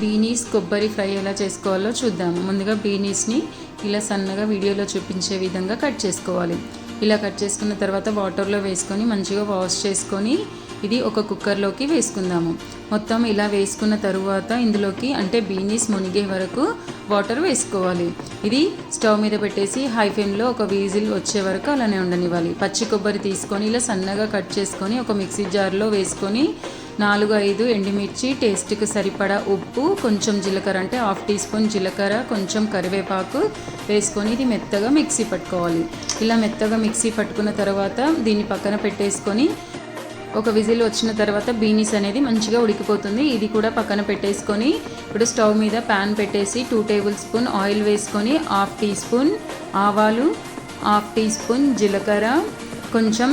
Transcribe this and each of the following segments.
Beans కొబ్బరి fry ఎలా చేసుకోవాలో చూద్దాము. ముందుగా బీనీస్ని ఇలా సన్నగా వీడియోలో చూపించే విధంగా కట్ చేసుకోవాలి. ఇలా కట్ చేసుకున్న తర్వాత వాటర్లో వేసుకొని మంచిగా వాష్ చేసుకొని ఇది ఒక కుక్కర్లోకి వేసుకుందాము. మొత్తం ఇలా వేసుకున్న తరువాత ఇందులోకి అంటే బీనీస్ మునిగే వరకు వాటర్ వేసుకోవాలి. ఇది స్టవ్ మీద పెట్టేసి హై ఫ్లేమ్లో ఒక వీజిల్ వచ్చే వరకు అలానే ఉండనివ్వాలి. పచ్చి కొబ్బరి తీసుకొని ఇలా సన్నగా కట్ చేసుకొని ఒక మిక్సీ జార్లో వేసుకొని నాలుగు ఐదు ఎండుమిర్చి టేస్ట్కి సరిపడా ఉప్పు కొంచెం జీలకర్ర అంటే హాఫ్ టీ స్పూన్ జీలకర్ర కొంచెం కరివేపాకు వేసుకొని ఇది మెత్తగా మిక్సీ పట్టుకోవాలి. ఇలా మెత్తగా మిక్సీ పట్టుకున్న తర్వాత దీన్ని పక్కన పెట్టేసుకొని ఒక విజిల్ వచ్చిన తర్వాత బీనీస్ అనేది మంచిగా ఉడికిపోతుంది. ఇది కూడా పక్కన పెట్టేసుకొని ఇప్పుడు స్టవ్ మీద ప్యాన్ పెట్టేసి టూ టేబుల్ స్పూన్ ఆయిల్ వేసుకొని హాఫ్ టీ స్పూన్ ఆవాలు హాఫ్ టీ స్పూన్ జీలకర్ర కొంచెం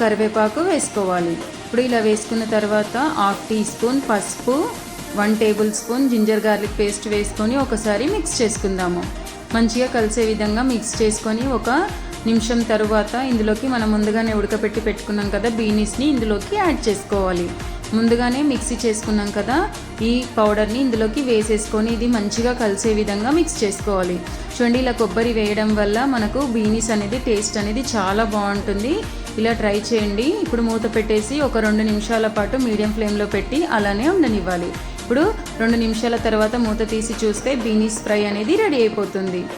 కరివేపాకు వేసుకోవాలి. ఇప్పుడు ఇలా వేసుకున్న తర్వాత హాఫ్ టీ స్పూన్ పసుపు one tablespoon ginger garlic paste వేసుకొని ఒకసారి మిక్స్ చేసుకుందాము. మంచిగా కలిసే విధంగా మిక్స్ చేసుకొని ఒక నిమిషం తరువాత ఇందులోకి మనం ముందుగానే ఉడకపెట్టి పెట్టుకున్నాం కదా బీనీస్ని ఇందులోకి యాడ్ చేసుకోవాలి. ముందుగానే మిక్సీ చేసుకున్నాం కదా ఈ పౌడర్ని ఇందులోకి వేసేసుకొని ఇది మంచిగా కలిసే విధంగా మిక్స్ చేసుకోవాలి. చూడండి ఇలా కొబ్బరి వేయడం వల్ల మనకు బీనీస్ అనేది టేస్ట్ అనేది చాలా బాగుంటుంది. ఇలా ట్రై చేయండి. ఇప్పుడు మూత పెట్టేసి ఒక రెండు నిమిషాల పాటు మీడియం ఫ్లేమ్లో పెట్టి అలానే ఉండనివ్వాలి. ఇప్పుడు రెండు నిమిషాల తర్వాత మూత తీసి చూస్తే బీనీస్ ఫ్రై అనేది రెడీ అయిపోతుంది.